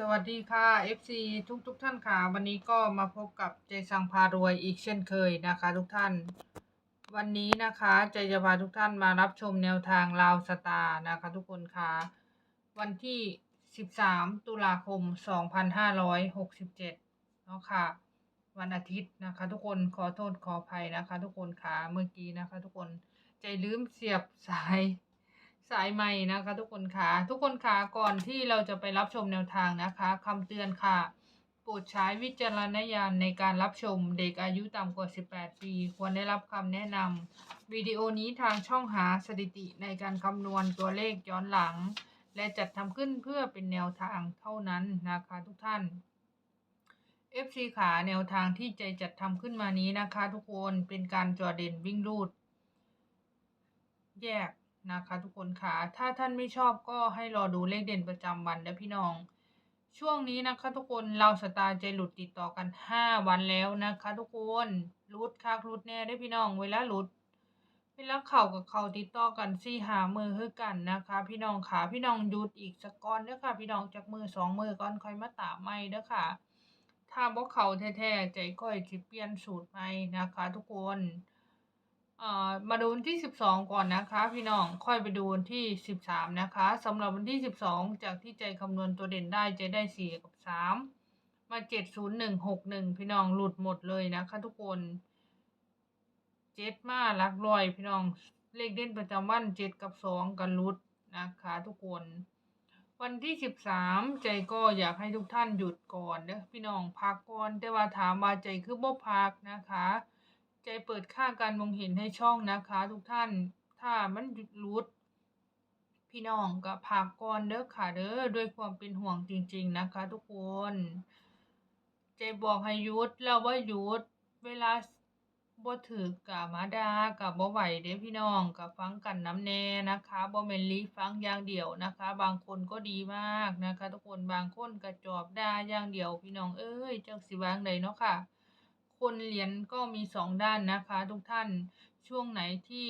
สวัสดีค่ะ FC ทุกทุกๆท่านค่ะ วันนี้ก็มาพบกับเจสังพารวยอีกเช่นเคยนะคะ ทุกท่าน วันนี้นะคะเจจะพาทุกท่านมารับชมแนวทางลาวสตาร์นะคะ ทุกคนค่ะ วันที่ 13 ตุลาคม 2567เนาะค่ะ วันอาทิตย์นะคะ ทุกคนขอโทษขออภัยนะคะ ทุกคนค่ะเมื่อกี้นะคะ ทุกคนใจลืมเสียบสาย สายใหม่นะคะ ทุกคนค่ะทุกคนค่ะก่อนที่เราจะไปรับชมแนวทางนะคะคำเตือนค่ะ โปรดใช้วิจารณญาณในการรับชมเด็กอายุต่ำกว่า 18 ปี ควรได้รับคำแนะนำวิดีโอนี้ทางช่องหาสถิติในการคำนวณตัวเลขย้อนหลัง และจัดทำขึ้นเพื่อเป็นแนวทางเท่านั้นนะคะทุกท่าน FC ขาแนวทางที่ใจจัดทำขึ้นมานี้นะคะ ทุกคนเป็นการจอเด่นวิ่งรูด แยก นะคะทุกคนค่ะถ้าท่านไม่ชอบก็ให้รอดูเลขเด่นประจำวันนะพี่น้อง ช่วงนี้นะคะทุกคนเราสตาร์ใจหลุดติดต่อกัน 5 วันแล้วนะคะ ทุกคนรุดคักรุดแน่ได้พี่น้องเวลาหลุดเวลาเข่ากับเข่าติดต่อกันสี่หามือคือกันนะคะ พี่น้องค่ะพี่น้องหยุดอีกสักก้อนเด้อค่ะ พี่น้องจากมือสองมือก่อนค่อยมาตาไม่เด้อค่ะถ้าบ่เข่าแท้ๆใจก้อยสิเปลี่ยนสูตรใหม่นะคะ ทุกคน อ่อมาดูวันที่ 12 ก่อนนะคะ พี่น้องค่อยไปดูวันที่ 13 นะคะสำหรับวันที่ 12 จากที่ใจคำนวณตัวเด่นได้ใจได้ 4 กับ 3 มา 70161 พี่น้องหลุดหมดเลยนะคะทุกคนเจ็ดมาลักรอย พี่น้องเลขเด่นประจำวัน7กับ2กันลุดนะคะทุกคน วันที่13ใจก็อยากให้ทุกท่านหยุดก่อนเด้อพี่น้องพักก่อนแต่ว่าถามว่าใจคือบ่พักนะคะ ใจเปิดค่าการมองเห็นให้ช่องนะคะ ทุกท่าน ถ้ามันหยุดรุด พี่น้องก็พักก่อนเด้อค่ะเด้อด้วยความเป็นห่วงจริง ๆนะคะ ทุกคน ใจบอกให้ยุดแล้วว่ายุดเวลาบ่ถือกกะมาดากับบ่ไหวเด้พี่น้องกับฟังกันน้ำแน่นะคะบ่แม่นลีฟังอย่างเดียวนะคะ บางคนก็ดีมากนะคะ ทุกคนบางคนก็จอบดาอย่างเดียวพี่น้องเอ้ยจักสิวางใดเนาะค่ะ คนเหรียญก็มีสองด้านนะคะทุกท่านช่วงไหนที่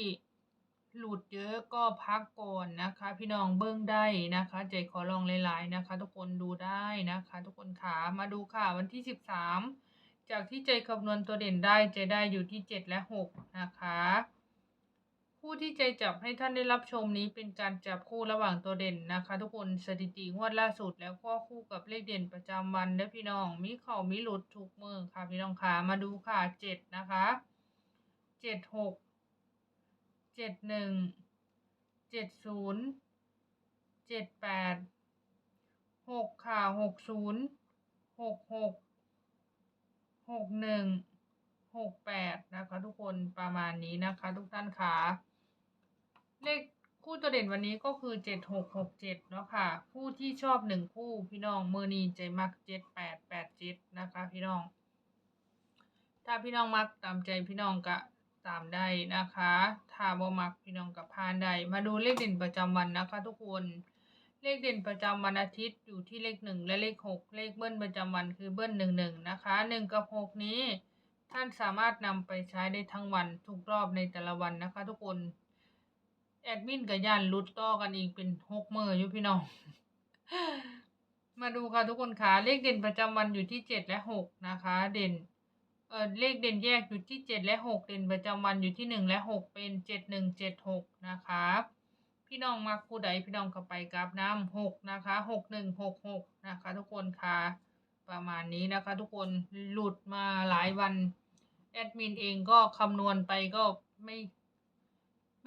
หลุดเยอะก็พักก่อนนะคะ พี่น้องเบิ้งได้นะคะ ใจขอลองหลายๆนะคะ ทุกคนดูได้นะคะ ทุกคนขามาดูค่ะวันที่สิบสามจากที่ใจคำนวณตัวเด่นได้ใจได้อยู่ที่เจ็ดและหกนะคะ คู่ที่ใจจับให้ท่านได้รับชมนี้เป็นการจับคู่ระหว่างตัวเด่นนะคะ ทุกคนสถิติงวดล่าสุดแล้วก็คู่กับเลขเด่นประจำวันเด้พี่น้อง มีเข่ามีหลุดทุกมือค่ะพี่น้องขามาดูค่ะเจ็ดนะคะเจ็ดหกเจ็ดหนึ่งเจ็ดศูนย์เจ็ดแปดหกค่ะหกศูนย์หกหกหกหนึ่งหกแปดนะคะทุกคนประมาณนี้นะคะ ทุกท่านค่ะ ตัวเด่นวันนี้ก็คือเจ็ดหกหกเจ็ดเนาะค่ะผู้ที่ชอบหนึ่งคู่พี่น้องมือนีใจมักเจ็ดแปดแปดเจ็ดนะคะ พี่น้อง ถ้าพี่น้องมักตามใจพี่น้องก็ตามได้นะคะ ถ้าบ่มักพี่น้องกับพานได้มาดูเลขเด่นประจำวันนะคะ ทุกคน เลขเด่นประจำวันอาทิตย์อยู่ที่เลขหนึ่งและเลขหกเลขเบิ้ลประจำวันคือเบิ้ลหนึ่งหนึ่งนะคะหนึ่งกับหกนี้ ท่านสามารถนำไปใช้ได้ทั้งวันทุกรอบในแต่ละวันนะคะ ทุกคน แอดมินกับยานรุดต่อกันอีกเป็นหกมืออยู่พี่น้อง มาดูค่ะทุกคนค่ะเลขเด่นประจำวันอยู่ที่เจ็ดและหกนะคะ เด่นเออเลขเด่นแยกอยู่ที่เจ็ดและหกเด่นประจำวันอยู่ที่หนึ่งและหกเป็นเจ็ดหนึ่งเจ็ดหกนะคะพี่น้องมักผู้ใดพี่น้องก็ไปกราบน้ำหกนะคะหกหนึ่งหกหกนะคะ ทุกคนค่ะประมาณนี้นะคะ ทุกคนหลุดมาหลายวันแอดมินเองก็คำนวณไปก็ไม่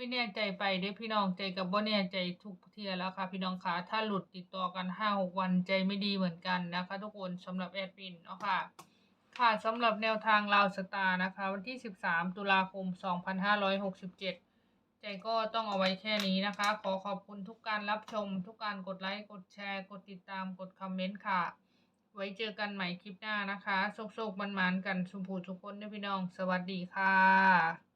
ไม่แน่ใจไปเด้อพี่น้องใจกับบ่แน่ใจทุกเทียแล้วค่ะ พี่น้องคะถ้าหลุดติดต่อกันห้าหกวันใจไม่ดีเหมือนกันนะคะ ทุกคนสำหรับแอดมินเนาะค่ะ ค่ะสำหรับแนวทางลาวสตาร์นะคะ วันที่ 13 ตุลาคม 2567ใจก็ต้องเอาไว้แค่นี้นะคะ ขอขอบคุณทุกการรับชม ทุกการกดไลค์ กดแชร์ กดติดตาม กดคอมเมนต์ค่ะ ไว้เจอกันใหม่คลิปหน้านะคะโชคๆมันๆกันสุภูทุกคนด้วยพี่น้อง สวัสดีค่ะ